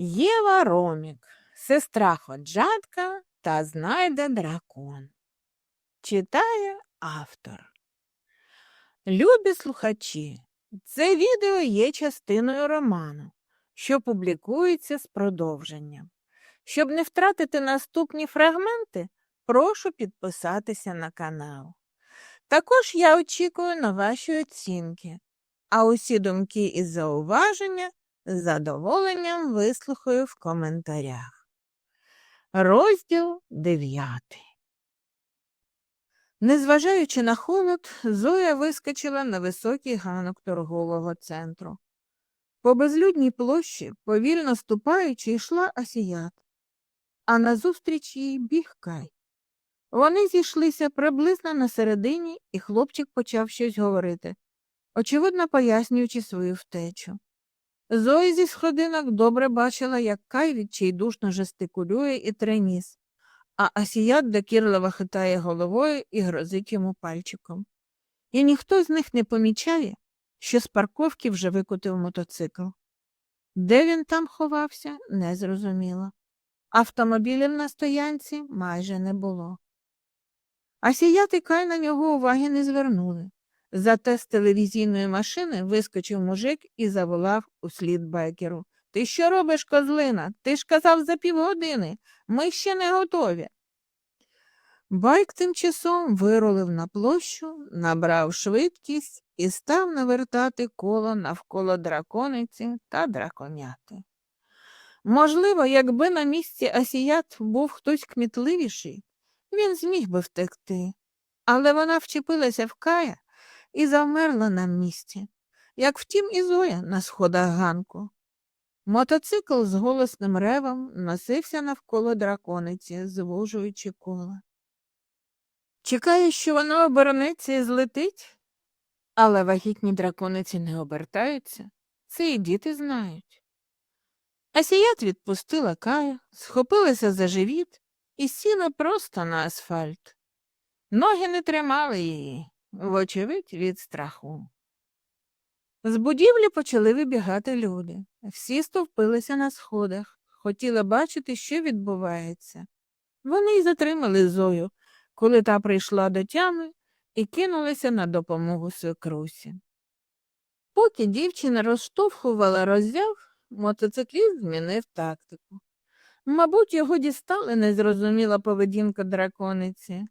Єва Ромік, сестра ходжатка та знайде дракон. Читає автор. Любі слухачі, це відео є частиною роману, що публікується з продовженням. Щоб не втратити наступні фрагменти, прошу підписатися на канал. Також я очікую на ваші оцінки, а усі думки і зауваження з задоволенням вислухаю в коментарях. Розділ 9 Незважаючи на холод, Зоя вискочила на високий ганок торгового центру. По безлюдній площі, повільно ступаючи, йшла асіят, а назустріч їй біг Кай. Вони зійшлися приблизно на середині, і хлопчик почав щось говорити, очевидно пояснюючи свою втечу. Зоя зі сходинок добре бачила, як Кай відчайдушно жестикулює і треніс, а Асіят докірливо хитає головою і грозить йому пальчиком. І ніхто з них не помічає, що з парковки вже викотив мотоцикл. Де він там ховався, незрозуміло. Автомобілів на стоянці майже не було. Асіят і Кай на нього уваги не звернули. Зате з телевізійної машини вискочив мужик і заволав услід байкеру. Ти що робиш, козлина? Ти ж казав за півгодини. Ми ще не готові. Байк тим часом вирулив на площу, набрав швидкість і став навертати коло навколо дракониці та драконяти. Можливо, якби на місці асіят був хтось кмітливіший, він зміг би втекти, але вона вчепилася в кая і завмерла на місці, як втім і Зоя на сходах ганку. Мотоцикл з голосним ревом носився навколо дракониці, звужуючи кола. Чекає, що вона обернеться і злетить, але вагітні дракониці не обертаються, це і діти знають. Асіят відпустила кая, схопилася за живіт і сіла просто на асфальт. Ноги не тримали її, вочевидь, від страху. З будівлі почали вибігати люди. Всі стовпилися на сходах, хотіли бачити, що відбувається. Вони й затримали Зою, коли та прийшла до тями і кинулися на допомогу свекрусі. Поки дівчина розштовхувала роззяв, мотоцикліст змінив тактику. Мабуть, його дістали незрозуміла поведінка дракониці,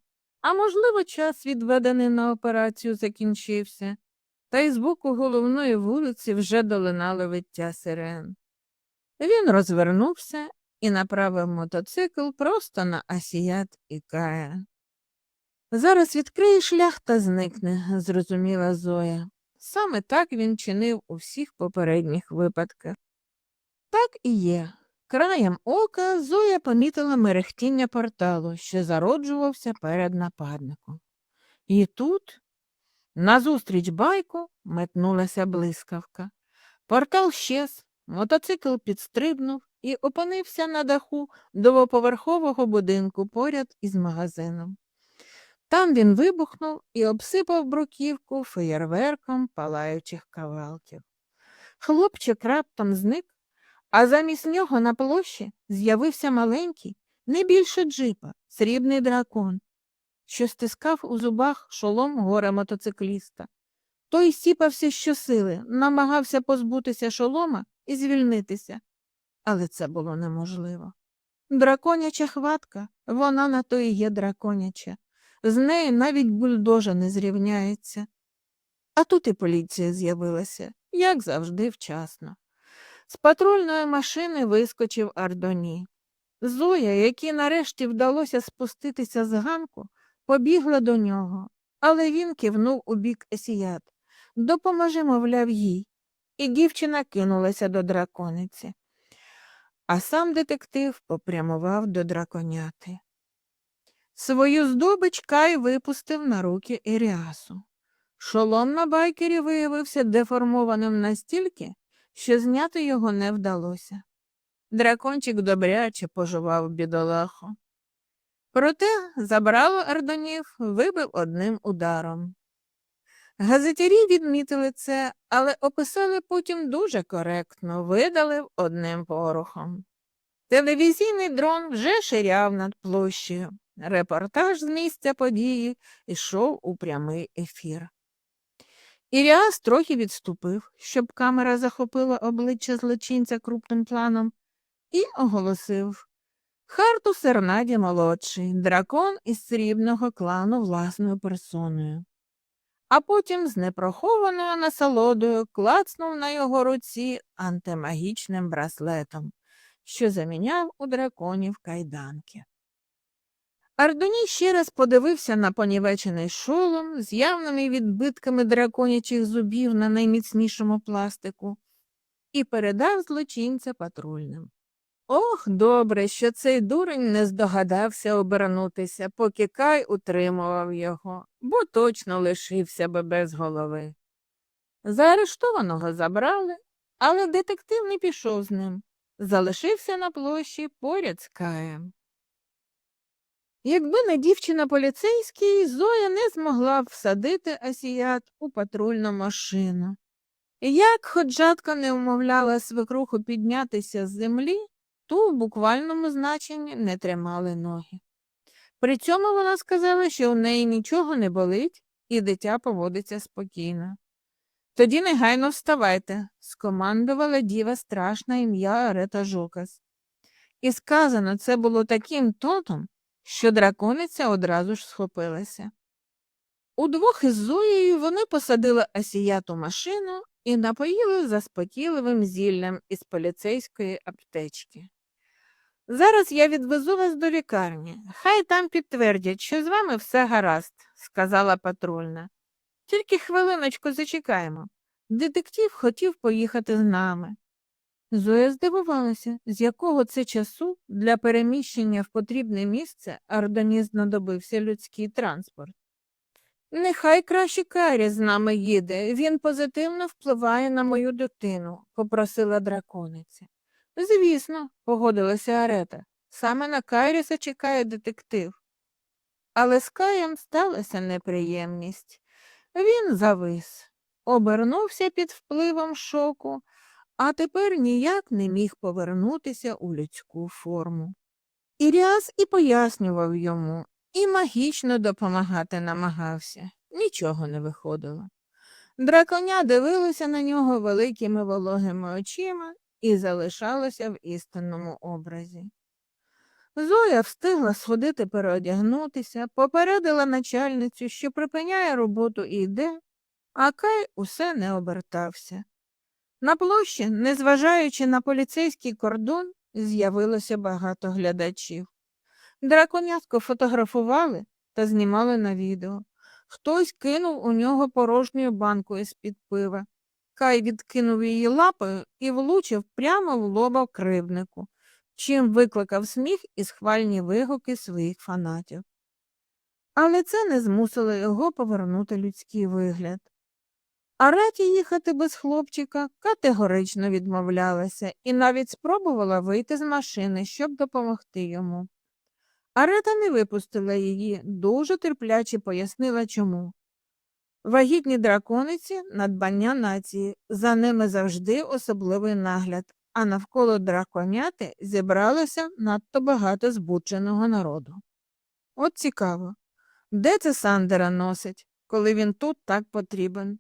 а можливо, час, відведений на операцію, закінчився, та й з боку головної вулиці вже долинало виття сирен. Він розвернувся і направив мотоцикл просто на асіят і кая. Зараз відкриє шлях та зникне, зрозуміла Зоя. Саме так він чинив у всіх попередніх випадках. Так і є. Краєм ока Зоя помітила мерехтіння порталу, що зароджувався перед нападником. І тут, назустріч байку, метнулася блискавка. Портал щез, мотоцикл підстрибнув і опинився на даху двоповерхового будинку поряд із магазином. Там він вибухнув і обсипав бруківку феєрверком палаючих кавалків. Хлопчик раптом зник, а замість нього на площі з'явився маленький, не більше джипа, срібний дракон, що стискав у зубах шолом горе мотоцикліста. Той сіпався щосили, намагався позбутися шолома і звільнитися, але це було неможливо. Драконяча хватка, вона на то і є драконяча. З нею навіть бульдожа не зрівняється. А тут і поліція з'явилася, як завжди, вчасно. З патрульної машини вискочив Ардоні. Зоя, якій нарешті вдалося спуститися з ганку, побігла до нього, але він кивнув у бік Есіят. Допоможи, мовляв, їй. І дівчина кинулася до дракониці. А сам детектив попрямував до драконяти. Свою здобич Кай випустив на руки Еріасу. Шолом на байкері виявився деформованим настільки, що зняти його не вдалося. Дракончик добряче пожував бідолаху. Проте забрало Ардонів, вибив одним ударом. Газетярі відмітили це, але описали потім дуже коректно, видалив одним порохом. Телевізійний дрон вже ширяв над площею. Репортаж з місця події йшов у прямий ефір. Іріас трохи відступив, щоб камера захопила обличчя злочинця крупним планом, і оголосив Хартус Ернаді молодший, дракон із срібного клану власною персоною. А потім з непрохованою насолодою клацнув на його руці антимагічним браслетом, що заміняв у драконів кайданки. Ардоній ще раз подивився на понівечений шолом з явними відбитками драконячих зубів на найміцнішому пластику і передав злочинця патрульним. Ох, добре, що цей дурень не здогадався обернутися, поки Кай утримував його, бо точно лишився би без голови. Заарештованого забрали, але детектив не пішов з ним, залишився на площі поряд з Каєм. Якби не дівчина поліцейський, Зоя не змогла б всадити асіят у патрульну машину. І як ходжатка не вмовляла свекруху піднятися з землі, ту в буквальному значенні не тримали ноги. При цьому вона сказала, що у неї нічого не болить і дитя поводиться спокійно. Тоді негайно вставайте, скомандувала діва страшна ім'я Арета Жукас. І сказано це було таким тотом, що дракониця одразу ж схопилася. Удвох із Зоєю вони посадили асіяту машину і напоїли заспокійливим зіллям із поліцейської аптечки. Зараз я відвезу вас до лікарні. Хай там підтвердять, що з вами все гаразд, сказала патрульна. Тільки хвилиночку зачекаємо. Детектив хотів поїхати з нами. Зоя здивувалася, з якого це часу для переміщення в потрібне місце Ардоні знадобився людський транспорт. Нехай краще Карі з нами їде, він позитивно впливає на мою дитину, попросила дракониця. Звісно, погодилася Арета. Саме на Кайріса чекає детектив. Але з Каєм сталася неприємність. Він завис, обернувся під впливом шоку, а тепер ніяк не міг повернутися у людську форму. Іріас і пояснював йому, і магічно допомагати намагався. Нічого не виходило. Драконя дивилося на нього великими вологими очима і залишалося в істинному образі. Зоя встигла сходити переодягнутися, попередила начальницю, що припиняє роботу і йде, а Кай усе не обертався. На площі, незважаючи на поліцейський кордон, з'явилося багато глядачів. Драконятко фотографували та знімали на відео. Хтось кинув у нього порожньою банкою з-під пива. Кай відкинув її лапою і влучив прямо в лоба кривднику, чим викликав сміх і схвальні вигуки своїх фанатів. Але це не змусило його повернути людський вигляд. А Реті їхати без хлопчика категорично відмовлялася і навіть спробувала вийти з машини, щоб допомогти йому. Арета не випустила її, дуже терпляче пояснила чому. Вагітні дракониці надбання нації, за ними завжди особливий нагляд, а навколо драконяти зібралося надто багато збудженого народу. От цікаво, де це Сандера носить, коли він тут так потрібен?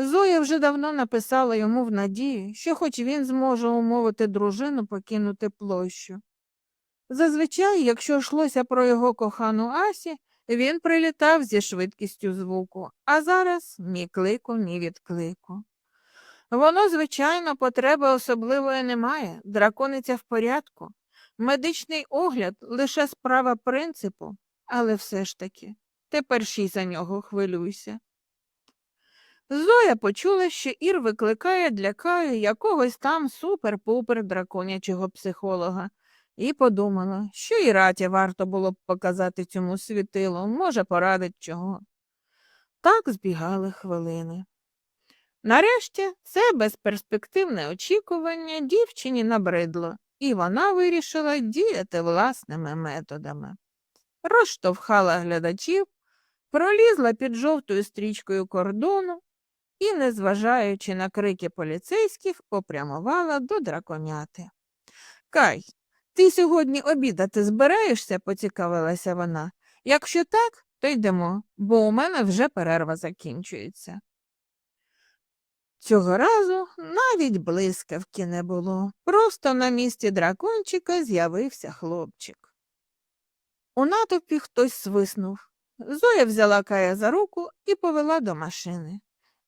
Зоя вже давно написала йому в надії, що хоч він зможе умовити дружину покинути площу. Зазвичай, якщо йшлося про його кохану Асі, він прилітав зі швидкістю звуку, а зараз ні клику, ні відклику. Воно, звичайно, потреби особливої немає, дракониця в порядку. Медичний огляд лише справа принципу, але все ж таки, тепер ще за нього хвилюйся. Зоя почула, що Ір викликає для Каю якогось там супер-пупер драконячого психолога, і подумала, що і раті варто було б показати цьому світилу, може, порадить чого. Так збігали хвилини. Нарешті це безперспективне очікування дівчині набридло, і вона вирішила діяти власними методами. Розштовхала глядачів, пролізла під жовтою стрічкою кордону і, незважаючи на крики поліцейських, попрямувала до драконяти. Кай, ти сьогодні обідати збираєшся? поцікавилася вона. Якщо так, то йдемо, бо у мене вже перерва закінчується. Цього разу навіть блискавки не було. Просто на місці дракончика з'явився хлопчик. У натовпі хтось свиснув. Зоя взяла Кая за руку і повела до машини.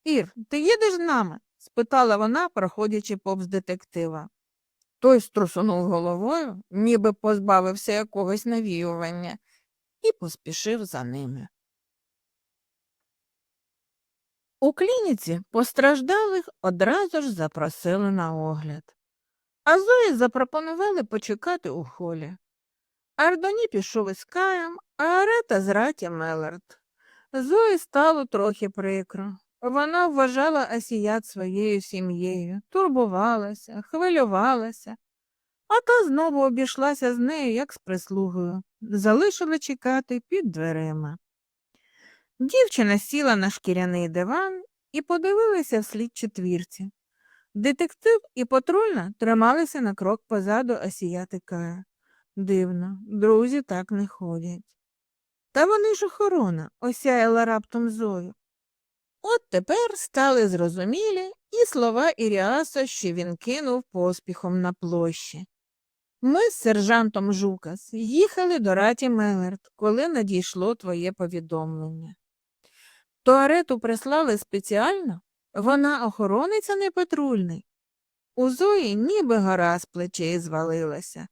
Ір, ти їдеш з нами? спитала вона, проходячи повз детектива. Той струсунув головою, ніби позбавився якогось навіювання, і поспішив за ними. У клініці постраждалих одразу ж запросили на огляд, а Зої запропонували почекати у холі. Ардоні пішов із Каєм, а Арета з Раті Мелард. Зої стало трохи прикро. Вона вважала Асіят своєю сім'єю, турбувалася, хвилювалася, а та знову обійшлася з нею, як з прислугою, залишила чекати під дверима. Дівчина сіла на шкіряний диван і подивилася вслід четвірці. Детектив і патрульна трималися на крок позаду Асіяти Кая. Дивно, друзі так не ходять. Та вони ж охорона, осяяла раптом Зою. От тепер стали зрозумілі і слова Іріаса, що він кинув поспіхом на площі. Ми з сержантом Жукас їхали до Раті Мелерт, коли надійшло твоє повідомлення. Туарету прислали спеціально? Вона охоронець, а не патрульний. У Зої ніби гора з плечей звалилася.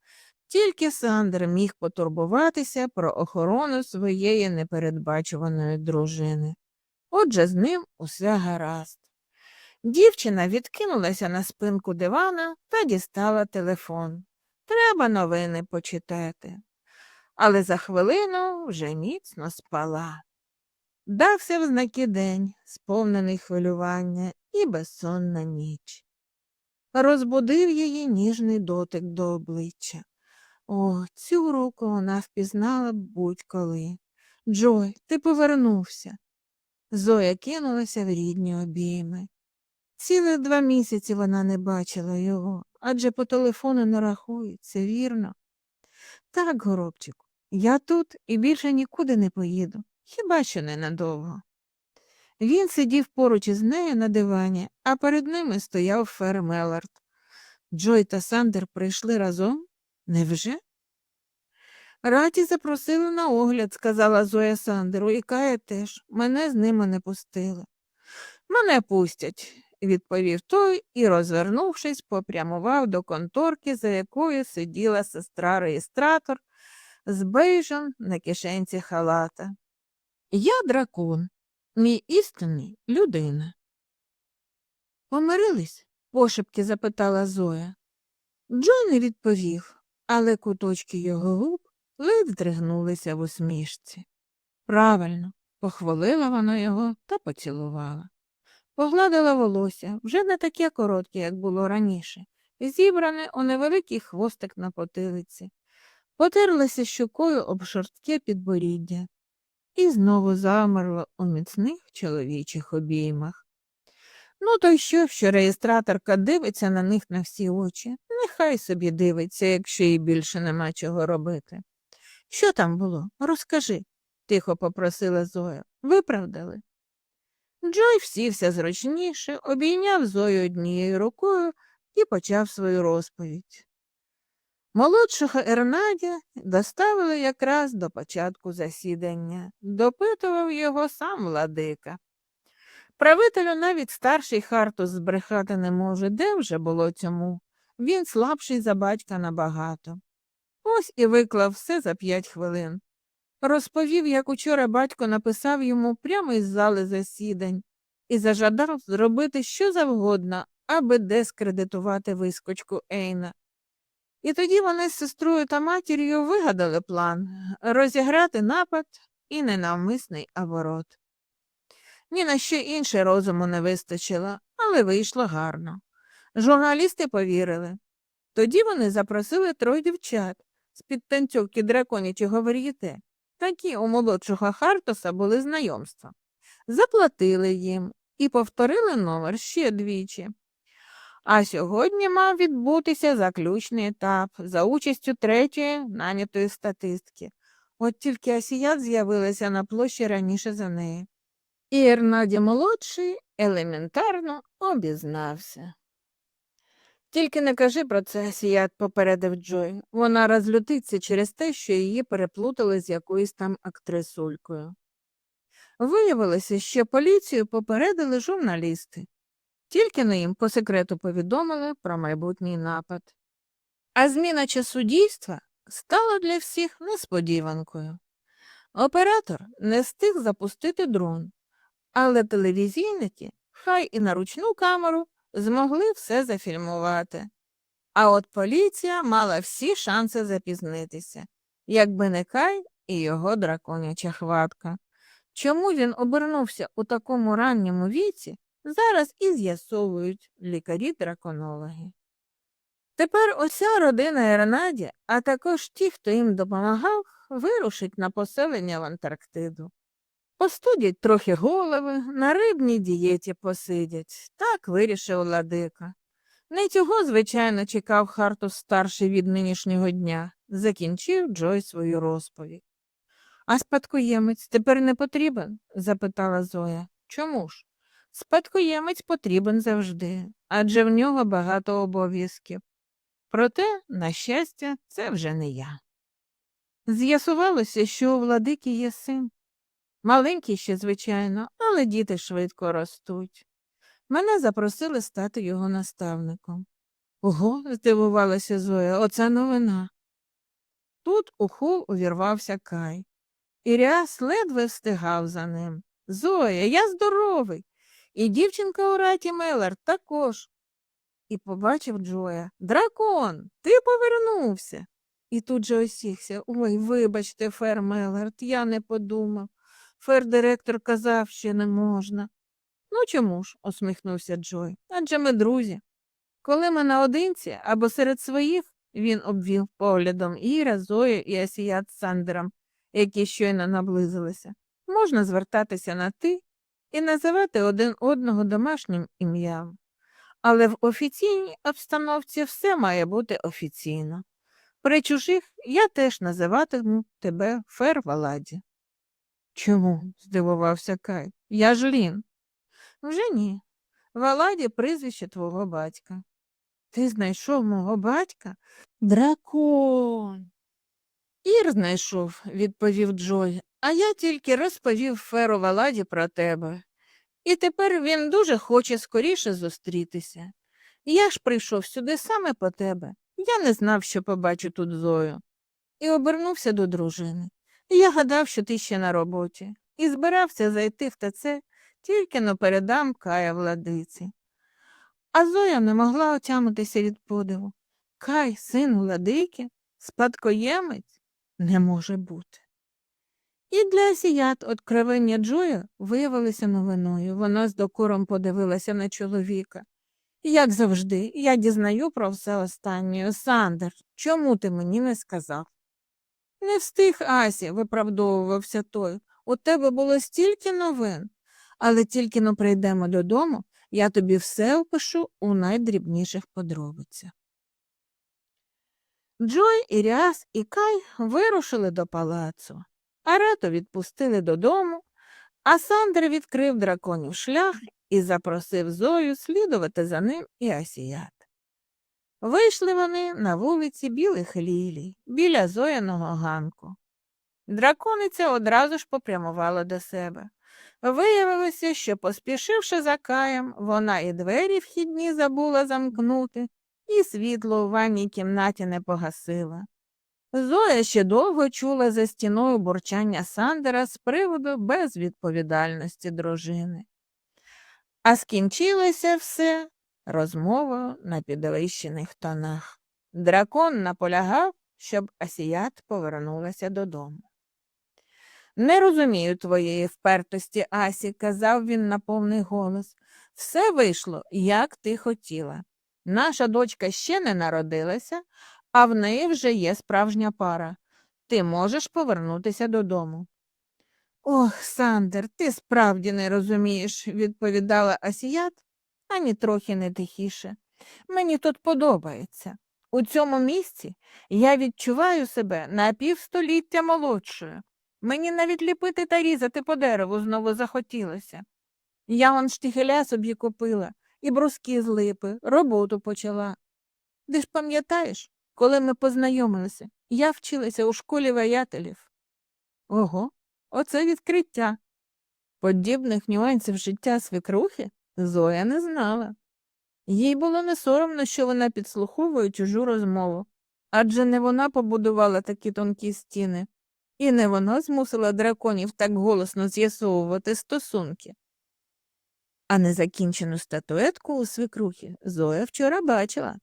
Тільки Сандер міг потурбуватися про охорону своєї непередбачуваної дружини. Отже, з ним усе гаразд. Дівчина відкинулася на спинку дивана та дістала телефон. Треба новини почитати. Але за хвилину вже міцно спала. Дався в знаки день, сповнений хвилювання і безсонна ніч. Розбудив її ніжний дотик до обличчя. О, цю руку вона впізнала будь-коли. Джой, ти повернувся. Зоя кинулася в рідні обійми. Цілих два місяці вона не бачила його, адже по телефону не рахується, вірно? Так, горобчику, я тут і більше нікуди не поїду, хіба що ненадовго. Він сидів поруч із нею на дивані, а перед ними стояв Фер Мелард. Джой та Сандер прийшли разом? Невже? Раті запросили на огляд, сказала Зоя Сандеру, і Кая теж. Мене з ними не пустили. Мене пустять, відповів той і, розвернувшись, попрямував до конторки, за якою сиділа сестра реєстратор з бейжем на кишенці халата. Я дракон, мій істинний людина. Помирились? пошепки запитала Зоя. Джой не відповів, але куточки його губ ледь здригнулися в усмішці. Правильно, похвалила вона його та поцілувала. Погладила волосся, вже не таке коротке, як було раніше, зібране у невеликий хвостик на потилиці, потерлася щокою об шорстке підборіддя і знову замерла у міцних чоловічих обіймах. Ну, то й що, що реєстраторка дивиться на них на всі очі? Нехай собі дивиться, якщо їй більше нема чого робити. Що там було? Розкажи, тихо попросила Зоя. Виправдали? Джой всівся зручніше, обійняв Зою однією рукою і почав свою розповідь. Молодшого Ернадя доставили якраз до початку засідання, допитував його сам владика. Правителю навіть старший Хартус збрехати не може, де вже було цьому. Він слабший за батька набагато. Ось і виклав все за п'ять хвилин. Розповів, як учора батько написав йому прямо із зали засідань і зажадав зробити що завгодно, аби дескредитувати вискочку Ейна. І тоді вони з сестрою та матір'ю вигадали план розіграти напад і ненавмисний оборот. Ні на що інше розуму не вистачило, але вийшло гарно. Журналісти повірили. Тоді вони запросили троє дівчат з під танцьовки драконячого вар'єте Такі у молодшого Хартоса були знайомства. Заплатили їм і повторили номер ще двічі. А сьогодні мав відбутися заключний етап за участю третьої нанятої статистки. От тільки Асіят з'явилася на площі раніше за неї. І Ернаді молодший елементарно обізнався. Тільки не кажи про це, Асіят попередив Джой. Вона розлютиться через те, що її переплутали з якоюсь там актрисулькою. Виявилося, що поліцію попередили журналісти, тільки на їм по секрету повідомили про майбутній напад. А зміна часу дійства стала для всіх несподіванкою. Оператор не встиг запустити дрон, але телевізійники, хай і на ручну камеру, змогли все зафільмувати. А от поліція мала всі шанси запізнитися, якби не Кай і його драконяча хватка. Чому він обернувся у такому ранньому віці, зараз і з'ясовують лікарі-драконологи. Тепер оця родина Ернаді, а також ті, хто їм допомагав, вирушить на поселення в Антарктиду. Постудять трохи голови, на рибній дієті посидять. Так вирішив Ладика. Не цього, звичайно, чекав Хартус старший від нинішнього дня, закінчив Джой свою розповідь. А спадкоємець тепер не потрібен? запитала Зоя. Чому ж? Спадкоємець потрібен завжди, адже в нього багато обов'язків. Проте, на щастя, це вже не я. З'ясувалося, що у владики є син. Маленький ще, звичайно, але діти швидко ростуть. Мене запросили стати його наставником. Ого, здивувалася Зоя, оце новина. Тут у хол увірвався Кай. Іріас ледве встигав за ним. Зоя, я здоровий. І дівчинка у раті Мелар також. І побачив Джоя. Дракон, ти повернувся. І тут же осікся. Ой, вибачте, фер Мелард, я не подумав. Фер-директор казав, що не можна. Ну чому ж? усміхнувся Джой. Адже ми друзі. Коли ми наодинці або серед своїх, він обвів поглядом Іра, Зою і Асіят Сандером, які щойно наблизилися, можна звертатися на ти і називати один одного домашнім ім'ям. Але в офіційній обстановці все має бути офіційно. При чужих я теж називатиму тебе Фер Валаді. Чому? здивувався Кай. Я ж Лін. Вже ні. Валаді прізвище твого батька. Ти знайшов мого батька? Дракон. Ір знайшов, відповів Джой, а я тільки розповів Феру Валаді про тебе. І тепер він дуже хоче скоріше зустрітися. Я ж прийшов сюди саме по тебе. Я не знав, що побачу тут Зою. І обернувся до дружини. Я гадав, що ти ще на роботі, і збирався зайти в ТЦ, тільки но передам Кая владиці. А Зоя не могла отямитися від подиву. Кай, син владики, спадкоємець не може бути. І для асіят откровення Джоя виявилося новиною. Вона з докором подивилася на чоловіка. Як завжди, я дізнаю про все останнє. Сандер, чому ти мені не сказав? Не встиг, Асі, виправдовувався той. У тебе було стільки новин, але тільки но прийдемо додому, я тобі все опишу у найдрібніших подробицях. Джой, Іріас і Кай вирушили до палацу. Арето відпустили додому, а Сандер відкрив драконів шлях і запросив Зою слідувати за ним і Асіят. Вийшли вони на вулиці Білих Лілій, біля Зояного ганку. Дракониця одразу ж попрямувала до себе. Виявилося, що, поспішивши за каєм, вона і двері вхідні забула замкнути, і світло у ванній кімнаті не погасила. Зоя ще довго чула за стіною бурчання Сандера з приводу безвідповідальності дружини. А скінчилося все розмовою на підвищених тонах. Дракон наполягав, щоб Асіят повернулася додому. Не розумію твоєї впертості, Асі, казав він на повний голос. Все вийшло, як ти хотіла. Наша дочка ще не народилася, а в неї вже є справжня пара. ти можеш повернутися додому. Ох, Сандер, ти справді не розумієш, відповідала Асіят, ані трохи не тихіше. Мені тут подобається. У цьому місці я відчуваю себе на півстоліття молодшою. Мені навіть ліпити та різати по дереву знову захотілося. Я вон штихеля собі купила і бруски з липи, роботу почала. Ти ж пам'ятаєш, коли ми познайомилися, я вчилася у школі воятелів. Ого, оце відкриття. Подібних нюансів життя свекрухи Зоя не знала. Їй було не соромно, що вона підслуховує чужу розмову, адже не вона побудувала такі тонкі стіни, і не вона змусила драконів так голосно з'ясовувати стосунки. А незакінчену статуетку у свекрухи Зоя вчора бачила.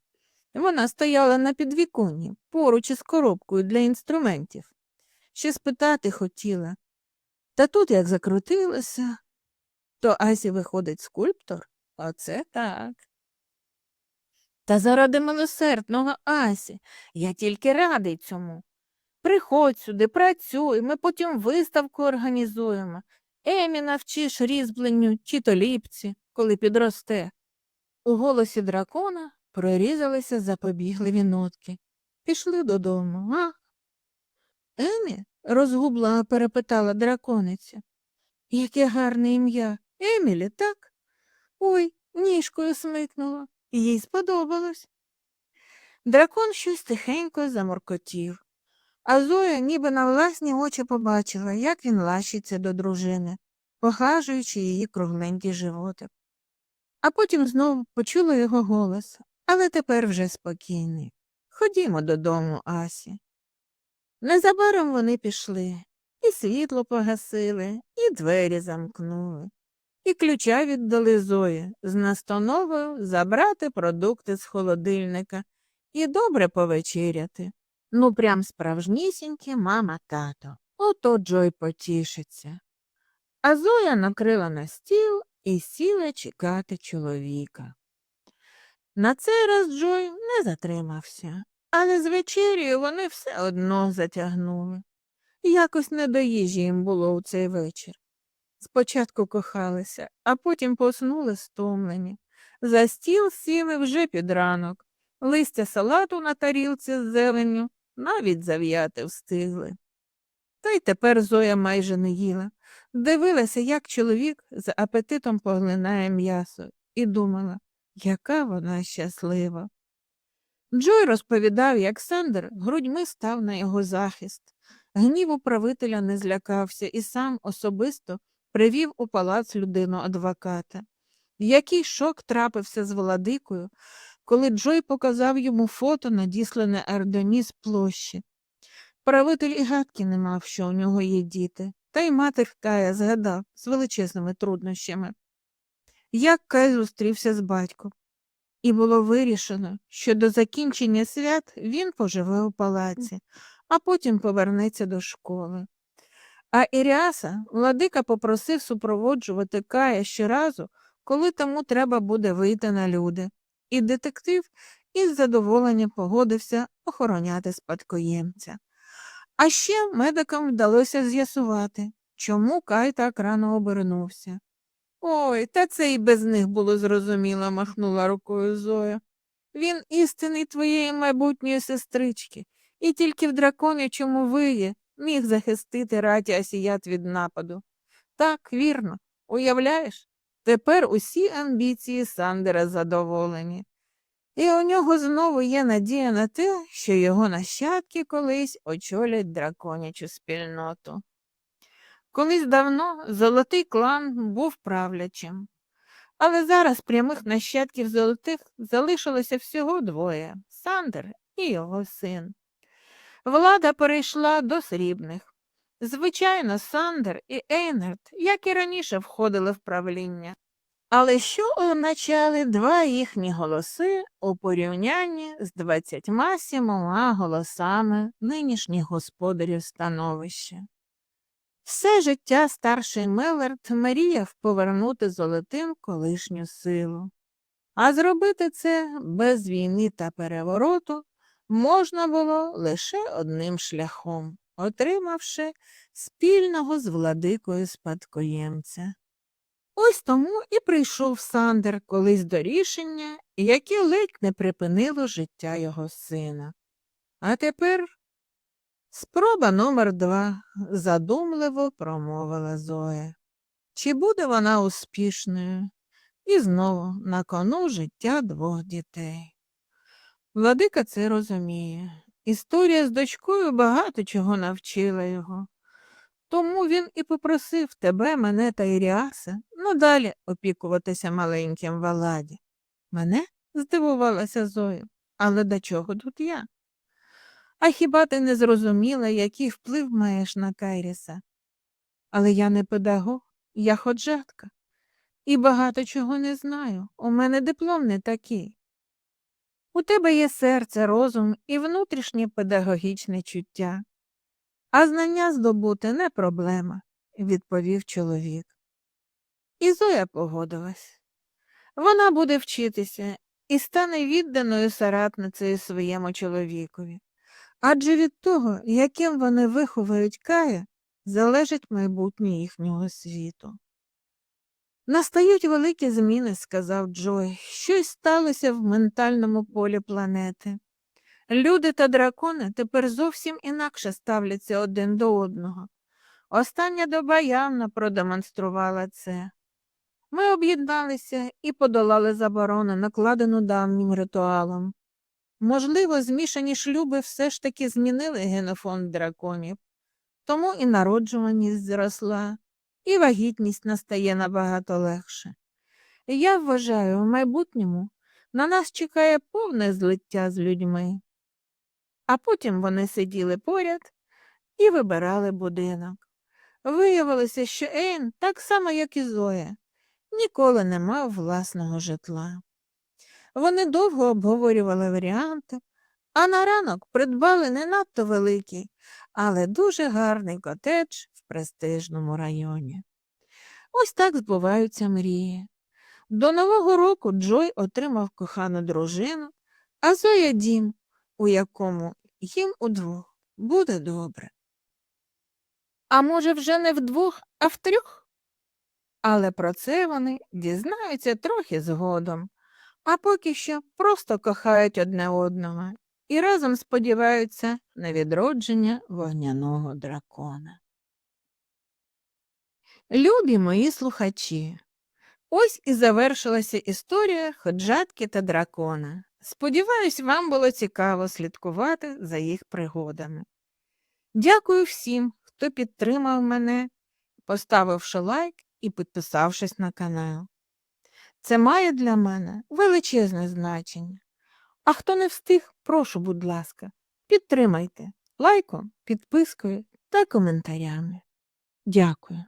Вона стояла на підвіконні, поруч із коробкою для інструментів. Ще спитати хотіла. Та тут як закрутилося, то Асі виходить скульптор, оце так. Та заради милосердного Асі, я тільки радий цьому. Приходь сюди, працюй, ми потім виставку організуємо. Емі навчиш різьбленню чи то ліпці, коли підросте. У голосі дракона прорізалися запобігливі нотки. Пішли додому, а? Емі? розгублено перепитала дракониця. Яке гарне ім'я. Емілі, так? Ой, ніжкою смикнула. Їй сподобалось. Дракон щось тихенько заморкотів, а Зоя ніби на власні очі побачила, як він лащиться до дружини, поглажуючи її кругленький животик. А потім знову почула його голос, але тепер вже спокійний. Ходімо додому, Асі. Незабаром вони пішли, і світло погасили, і двері замкнули, і ключа віддали Зої з настановою забрати продукти з холодильника і добре повечеряти. Ну, прям справжнісінькі мама тато. Ото Джой потішиться. А Зоя накрила на стіл і сіла чекати чоловіка. На цей раз Джой не затримався, але з вечерію вони все одно затягнули. Якось не до їжі їм було у цей вечір. Спочатку кохалися, а потім поснули стомлені. За стіл сіли вже під ранок. Листя салату на тарілці з зеленню навіть зав'яти встигли. Та й тепер Зоя майже не їла. Дивилася, як чоловік з апетитом поглинає м'ясо, і думала, яка вона щаслива. Джой розповідав, як Сандер грудьми став на його захист. Гніву правителя не злякався і сам особисто привів у палац людину адвоката. Який шок трапився з владикою, коли Джой показав йому фото, надіслане Ардоні з площі. Правитель і гадки не мав, що у нього є діти, та й матір Кая згадав з величезними труднощами. Як Кай зустрівся з батьком, і було вирішено, що до закінчення свят він поживе у палаці, а потім повернеться до школи. А Іріаса владика попросив супроводжувати Кая щоразу, коли тому треба буде вийти на люди, і детектив із задоволенням погодився охороняти спадкоємця. А ще медикам вдалося з'ясувати, чому Кай так рано обернувся. Ой, та це і без них було зрозуміло, махнула рукою Зоя. Він істинний твоєї майбутньої сестрички, і тільки в драконячому виї міг захистити раті Асіят від нападу. Так, вірно, уявляєш? Тепер усі амбіції Сандера задоволені. І у нього знову є надія на те, що його нащадки колись очолять драконячу спільноту. Колись давно золотий клан був правлячим, але зараз прямих нащадків золотих залишилося всього двоє Сандер і його син. Влада перейшла до срібних. Звичайно, Сандер і Ейнард, як і раніше, входили в правління. Але що означали два їхні голоси у порівнянні з двадцятьма сімома голосами нинішніх господарів становища? Все життя старший Мелерт мріяв повернути золотим колишню силу, а зробити це без війни та перевороту можна було лише одним шляхом отримавши спільного з владикою спадкоємця. Ось тому і прийшов Сандер колись до рішення, яке ледь не припинило життя його сина. А тепер спроба номер два, задумливо промовила Зоя. Чи буде вона успішною? І знову на кону життя двох дітей. Владика це розуміє. Історія з дочкою багато чого навчила його. Тому він і попросив тебе, мене та Іріаса надалі опікуватися маленьким Валаді. Мене? здивувалася Зоя. Але до чого тут я? А хіба ти не зрозуміла, який вплив маєш на Кайріса? Але я не педагог, я ходжатка. І багато чого не знаю. У мене диплом не такий. У тебе є серце, розум і внутрішнє педагогічне чуття. А знання здобути не проблема, відповів чоловік. І Зоя погодилась. Вона буде вчитися і стане відданою соратницею своєму чоловікові. Адже від того, яким вони виховають Кая, залежить майбутнє їхнього світу. Настають великі зміни, сказав Джой. Щось сталося в ментальному полі планети. Люди та дракони тепер зовсім інакше ставляться один до одного. Остання доба явно продемонструвала це. Ми об'єдналися і подолали заборону, накладену давнім ритуалом. Можливо, змішані шлюби все ж таки змінили генофонд драконів, тому і народжуваність зросла, і вагітність настає набагато легше. Я вважаю, в майбутньому на нас чекає повне злиття з людьми. А потім вони сиділи поряд і вибирали будинок. Виявилося, що Ейн, так само, як і Зоя, ніколи не мав власного житла. Вони довго обговорювали варіанти, а на ранок придбали не надто великий, але дуже гарний котедж престижному районі. Ось так збуваються мрії. До Нового року Джой отримав кохану дружину, а Зоя дім, у якому їм удвох буде добре. А може, вже не вдвох, а втрьох? Але про це вони дізнаються трохи згодом, а поки що просто кохають одне одного і разом сподіваються на відродження вогняного дракона. Любі мої слухачі, ось і завершилася історія ходжатки та дракона. Сподіваюсь, вам було цікаво слідкувати за їх пригодами. Дякую всім, хто підтримав мене, поставивши лайк і підписавшись на канал. Це має для мене величезне значення. А хто не встиг, прошу, будь ласка, підтримайте лайком, підпискою та коментарями. Дякую.